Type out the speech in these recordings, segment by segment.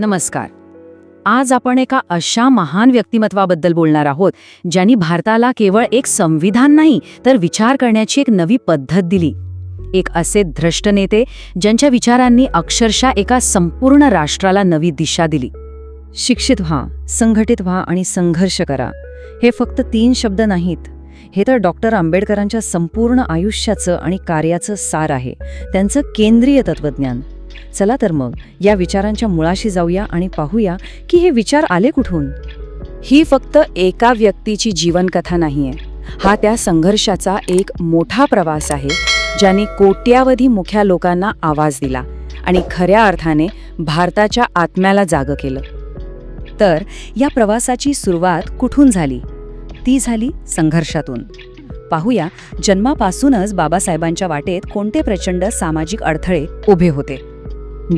नमस्कार. आज आपण एका अशा महान व्यक्तिमत्वाबद्दल बोलणार आहोत ज्यांनी भारताला केवळ एक संविधान नाही तर विचार करण्याची एक नवी पद्धत दिली. एक असे ध्रष्ट नेते ज्यांच्या विचारांनी अक्षरशः एका संपूर्ण राष्ट्राला नवी दिशा दिली. शिक्षित व्हा संघटित व्हा आणि संघर्ष करा. हे फक्त तीन शब्द नाहीत. हे तर डॉक्टर आंबेडकरांच्या संपूर्ण आयुष्याचं आणि कार्याचं सार आहे. त्यांचं केंद्रीय तत्वज्ञान. चला तर मग या विचारांच्या मुळाशी जाऊया आणि पाहूया की हे विचार आले कुठून? ही फक्त एका व्यक्तीची जीवनकथा नाहीये. हा त्या संघर्षाचा एक मोठा प्रवास आहे ज्याने कोट्यावधी मुख्या लोकांना आवाज दिला आणि खऱ्या अर्थाने भारताच्या आत्म्याला जागं केलं. तर या प्रवासाची सुरुवात कुठून झाली? ती झाली संघर्षातून. पाहूया जन्मापासूनच बाबासाहेबांच्या वाटेत कोणते प्रचंड सामाजिक अडथळे उभे होते.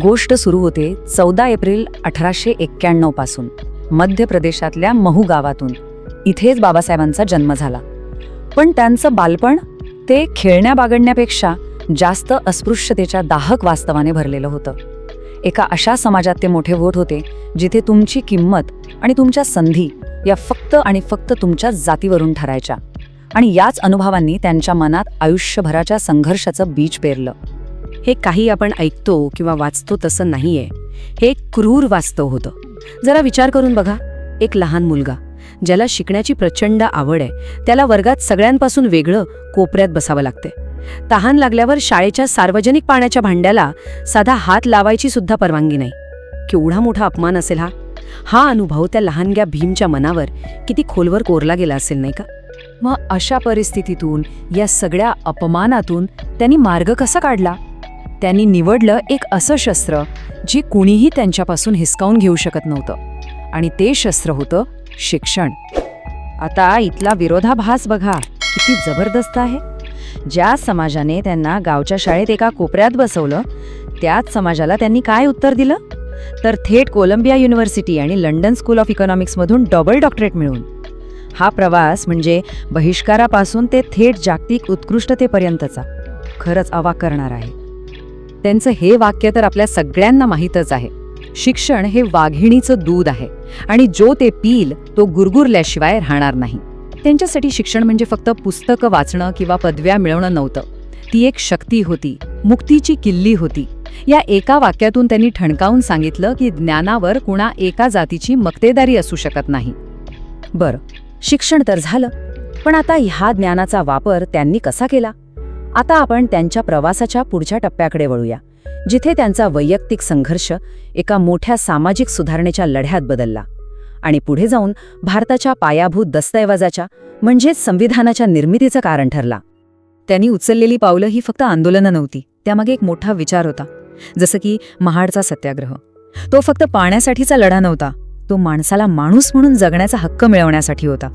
गोष्ट सुरू होते चौदा एप्रिल अठराशे एक्क्याण्णवपासून मध्य प्रदेशातल्या महू गावातून. इथेच बाबासाहेबांचा जन्म झाला. पण त्यांचं बालपण ते खेळण्या बागडण्यापेक्षा जास्त अस्पृश्यतेच्या दाहक वास्तवाने भरलेलं होतं. एका अशा समाजात ते मोठे होत होते जिथे तुमची किंमत आणि तुमच्या संधी या फक्त आणि फक्त तुमच्या जातीवरून ठरायच्या. आणि याच अनुभवांनी त्यांच्या मनात आयुष्यभराच्या संघर्षाचं बीज पेरलं. हे काही आपण ऐकतो किंवा वाचतो तसं नाहीये. हे एक क्रूर वास्तव होतं. जरा विचार करून बघा. एक लहान मुलगा ज्याला शिकण्याची प्रचंड आवड आहे त्याला वर्गात सगळ्यांपासून वेगळं कोपऱ्यात बसावं लागते. तहान लागल्यावर शाळेच्या सार्वजनिक पाण्याच्या भांड्याला साधा हात लावायची सुद्धा परवानगी नाही. केवढा मोठा अपमान असेल हा? हा अनुभव त्या लहानग्या भीमच्या मनावर किती खोलवर कोरला गेला असेल नाही का? मग अशा परिस्थितीतून या सगळ्या अपमानातून त्यांनी मार्ग कसा काढला? त्यांनी निवडलं एक असं शस्त्र जे कुणीही त्यांच्यापासून हिसकावून घेऊ शकत नव्हतं. आणि ते शस्त्र होतं शिक्षण. आता इथला विरोधाभास बघा किती जबरदस्त आहे. ज्या समाजाने त्यांना गावच्या शाळेत एका कोपऱ्यात बसवलं त्याच समाजाला त्यांनी काय उत्तर दिलं? तर थेट कोलंबिया युनिव्हर्सिटी आणि लंडन स्कूल ऑफ इकॉनॉमिक्समधून डबल डॉक्टरेट मिळून. हा प्रवास म्हणजे बहिष्कारापासून ते थेट जागतिक उत्कृष्टतेपर्यंतचा. खरंच अवाक करणार आहे. त्यांचं हे वाक्य तर आपल्या सगळ्यांना माहीतच आहे. शिक्षण हे वाघिणीचं दूध आहे आणि जो ते पील तो गुरगुरल्याशिवाय राहणार नाही. त्यांच्यासाठी शिक्षण म्हणजे फक्त पुस्तकं वाचणं किंवा पदव्या मिळवणं नव्हतं. ती एक शक्ती होती मुक्तीची किल्ली होती. या एका वाक्यातून त्यांनी ठणकावून सांगितलं की ज्ञानावर कुणा एका जातीची मक्तेदारी असू शकत नाही. बरं शिक्षण तर झालं पण आता ह्या ज्ञानाचा वापर त्यांनी कसा केला? आता आपण त्यांच्या प्रवासाच्या पुढच्या टप्प्याकडे वळूया जिथे त्यांचा वैयक्तिक संघर्ष एका मोठ्या सामाजिक सुधारणेच्या लढ्यात बदलला आणि पुढे जाऊन भारताच्या पायाभूत दस्तऐवजाच्या म्हणजेच संविधानाच्या निर्मितीचं कारण ठरला. त्यांनी उचललेली पावलं ही फक्त आंदोलनं नव्हती त्यामागे एक मोठा विचार होता जसं की महाडचा सत्याग्रह. तो फक्त पाण्यासाठीचा लढा नव्हता तो माणसाला माणूस म्हणून जगण्याचा हक्क मिळवण्यासाठी होता.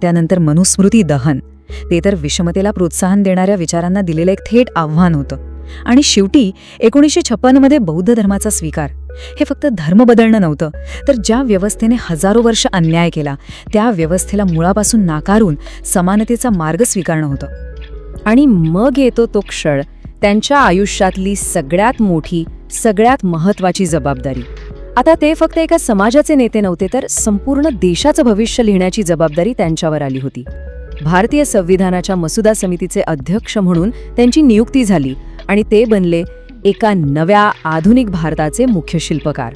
त्यानंतर मनुस्मृती दहन ते तर विषमतेला प्रोत्साहन देणाऱ्या विचारांना दिलेलं एक थेट आव्हान होतं. आणि शेवटी एकोणीसशे छप्पनमध्ये बौद्ध धर्माचा स्वीकार. हे फक्त धर्म बदलणं नव्हतं तर ज्या व्यवस्थेने हजारो वर्ष अन्याय केला त्या व्यवस्थेला मुळापासून नाकारून समानतेचा मार्ग स्वीकारणं होतं. आणि मग येतो तो क्षण त्यांच्या आयुष्यातली सगळ्यात मोठी सगळ्यात महत्वाची जबाबदारी. आता ते फक्त एका समाजाचे नेते नव्हते तर संपूर्ण देशाचं भविष्य लिहिण्याची जबाबदारी त्यांच्यावर आली होती. भारतीय संविधानाच्या मसुदा समितीचे अध्यक्ष म्हणून त्यांची नियुक्ती झाली आणि ते बनले एका नव्या आधुनिक भारताचे मुख्य शिल्पकार.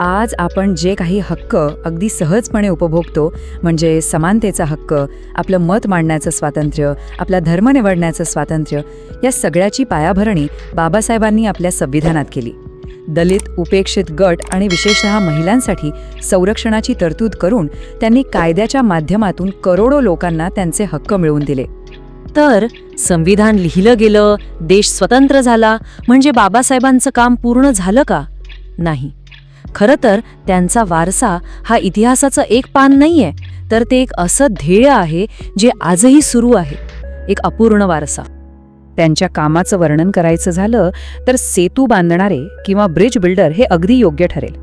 आज आपण जे काही हक्क अगदी सहजपणे उपभोगतो म्हणजे समानतेचा हक्क आपलं मत मांडण्याचं स्वातंत्र्य आपला धर्म निवडण्याचं स्वातंत्र्य या सगळ्याची पायाभरणी बाबासाहेबांनी आपल्या संविधानात केली. दलित उपेक्षित गट आणि विशेषतः महिलांसाठी संरक्षणाची तरतूद करून त्यांनी कायद्याच्या माध्यमातून करोडो लोकांना त्यांचे हक्क मिळवून दिले. तर संविधान लिहिलं गेलं देश स्वतंत्र झाला म्हणजे बाबासाहेबांचं काम पूर्ण झालं का? नाही. खरं तर त्यांचा वारसा हा इतिहासाचं एक पान नाहीये तर ते एक असं ध्येय आहे जे आजही सुरू आहे एक अपूर्ण वारसा. त्यांच्या कामाचं वर्णन करायचं झालं तर सेतू बांधणारे किंवा ब्रिज बिल्डर हे अगदी योग्य ठरेल.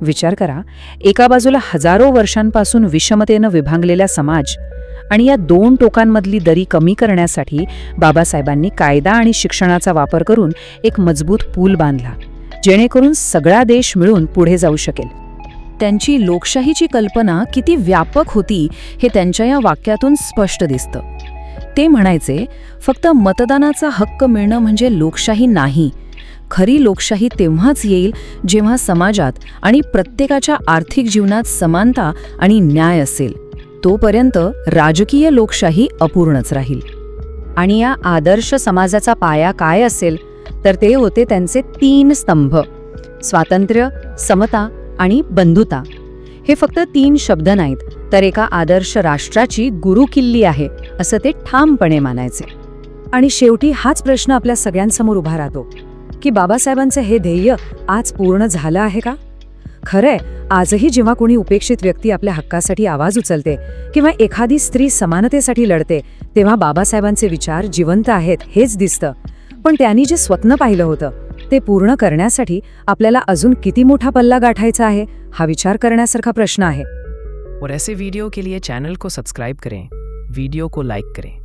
विचार करा एका बाजूला हजारो वर्षांपासून विषमतेनं विभागलेला समाज आणि या दोन टोकांमधली दरी कमी करण्यासाठी बाबासाहेबांनी कायदा आणि शिक्षणाचा वापर करून एक मजबूत पूल बांधला जेणेकरून सगळा देश मिळून पुढे जाऊ शकेल. त्यांची लोकशाहीची कल्पना किती व्यापक होती हे त्यांच्या या वाक्यातून स्पष्ट दिसतं. ते म्हणायचे फक्त मतदानाचा हक्क मिळणं म्हणजे लोकशाही नाही. खरी लोकशाही तेव्हाच येईल जेव्हा समाजात आणि प्रत्येकाच्या आर्थिक जीवनात समानता आणि न्याय असेल. तोपर्यंत राजकीय लोकशाही अपूर्णच राहील. आणि या आदर्श समाजाचा पाया काय असेल? तर ते होते त्यांचे तीन स्तंभ स्वातंत्र्य समता आणि बंधुता. हे फक्त तीन शब्द नाहीत तर एका आदर्श राष्ट्राची गुरुकिल्ली आहे असं ते ठामपणे मानायचे. आणि शेवटी हाच प्रश्न आपल्या सगळ्यांसमोर उभा राहतो की बाबासाहेबांचं हे ध्येय आज पूर्ण झालं आहे का? खरंय आजही जेव्हा कोणी उपेक्षित व्यक्ती आपल्या हक्कासाठी आवाज उचलते किंवा एखादी स्त्री समानतेसाठी लढते तेव्हा बाबासाहेबांचे विचार जिवंत आहेत हेच दिसतं. पण त्यांनी जे स्वप्न पाहिलं होतं ते पूर्ण करण्यासाठी आपल्याला अजून किती मोठा पल्ला गाठायचा आहे हा विचार करण्यासारखा प्रश्न आहे. और ऐसे वीडियो के लिए चैनल को सब्सक्राइब करें वीडियो को लाइक करें.